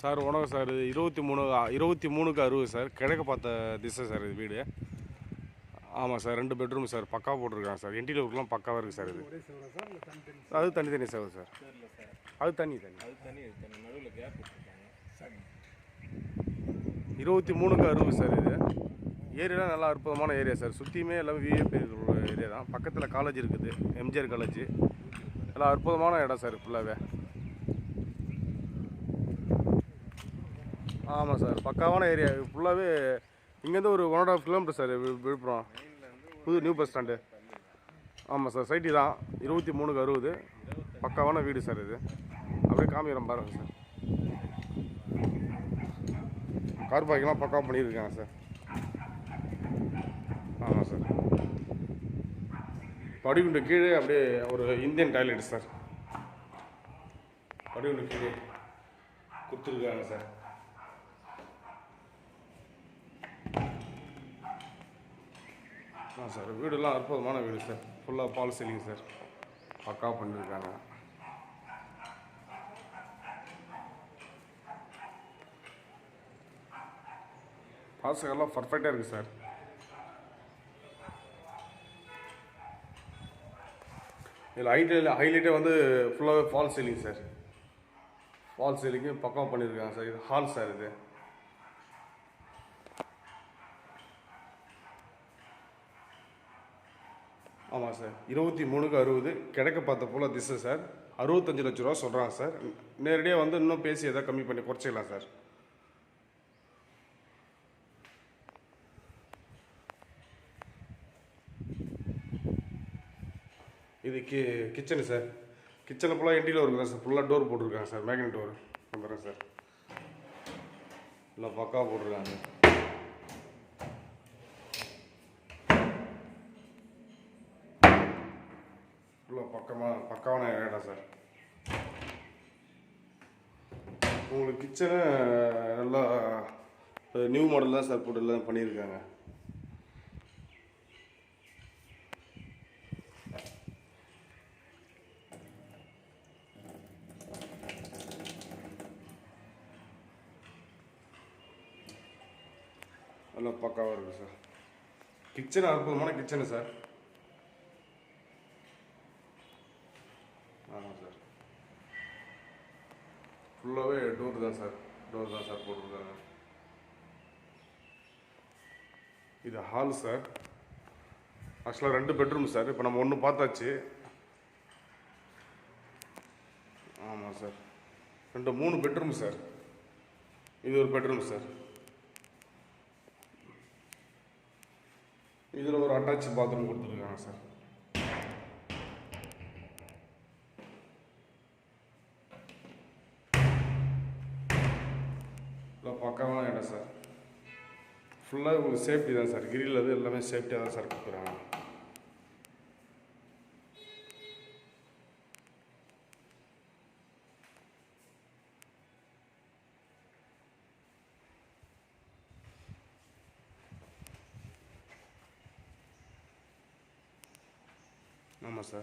Sir வணக்கம் sir இது இருபத்தி மூணு இருபத்தி மூணுக்கு அறுபது சார். கிழக்கு பார்த்த திசை சார் இது வீடு. ஆமாம் சார் ரெண்டு பெட்ரூம் சார். பக்கா போட்டிருக்காங்க சார். என்டியில் ஒர்க்லாம் பக்காவாக இருக்குது சார் இது. அது தனித்தனி அது தனி தனி சார். சார் அது தனி தனி. தனி இருபத்தி மூணுக்கு அறுபது சார் இது. ஏரியாலாம் நல்லா அற்புதமான ஏரியா சார். சுற்றியுமே எல்லாமே விஏபி ஏரியா தான். பக்கத்தில் காலேஜ் இருக்குது. எம்ஜிஆர் காலேஜ் நல்லா அற்புதமான இடம் சார் ஃபுல்லாகவே ஆமாம் சார் பக்காவான ஏரியா. ஃபுல்லாகவே இங்கேருந்து ஒரு one and half kilometre sir Viluppuram. புது நியூ பஸ் ஸ்டாண்டு ஆமாம் சார் சைட்டி தான் இருபத்தி மூணுக்கு அறுபது. பக்காவான வீடு சார் இது. அப்படியே காமிக்கிறோம் பாருங்கள் சார். கார் பார்க்கிங்லாம் பக்காவாக பண்ணியிருக்காங்க சார். ஆமாம் சார். படிக்குண்டு கீழே அப்படியே ஒரு இந்தியன் டாய்லெட் சார். படிக்குண்டு கீழே கொடுத்துருக்காங்க சார். ஆ சார். வீடெல்லாம் அற்புதமான வீடு சார். ஃபுல்லாக பால் சீலிங் சார். பக்கா பண்ணியிருக்காங்க பாசகெல்லாம் பர்ஃபெக்டாக இருக்குது சார். இதில் ஹைட்டில் ஹைலைட்டே வந்து ஃபுல்லாகவே fall ceiling sir. Fall ceiling பக்கம் பண்ணியிருக்காங்க சார். இது ஹால் சார் இது. ஆமாம் சார். இருபத்தி மூணுக்கு அறுபது. கிழக்க பார்த்த போல் திசை சார். அறுபத்தஞ்சு லட்ச ரூபா சொல்கிறாங்க சார். நேரடியாக வந்து இன்னும் பேசி எதாவது கம்மி பண்ணி குறைச்சிக்கலாம் சார். இது கி கிச்சனு சார். கிச்சனில் ஃபுல்லாக என்டியில் இருக்குது சார். ஃபுல்லாக டோர் போட்டிருக்காங்க சார். மேக்னெட் டோர் வந்துடுறேன் சார். இல்லை பக்காவாக போட்டிருக்காங்க. ஃபுல்லாக பக்கமாக பக்காவான இடம் சார் உங்களுக்கு கிச்சனு நல்லா நியூ மாடல் தான் சார் போட்டு எல்லாம் பண்ணியிருக்காங்க நல்லா பக்காவாக இருக்குது சார் கிச்சன் அற்புதமான கிச்சனு சார் ஆமாம் சார். ஃபுல்லாகவே டோர் தான் சார். டோர் தான் சார் போட்டிருக்காங்க. இது ஹால் சார். ஆக்சுவலாக ரெண்டு பெட்ரூம் சார். இப்போ நம்ம ஒன்று பார்த்தாச்சு. ஆமாம் சார். ரெண்டு மூணு பெட்ரூம் சார். இது ஒரு பெட்ரூம் சார். இதில் ஒரு அட்டாச் பாத்ரூம் கொடுத்துருக்காங்க சார். இல்லை பக்காவான இடம் சார். ஃபுல்லாக உங்களுக்கு சேஃப்டி தான் சார். கிரில் அது எல்லாமே சேஃப்டியாக தான் சார் கொடுக்குறாங்க. ஆமாம் சார்.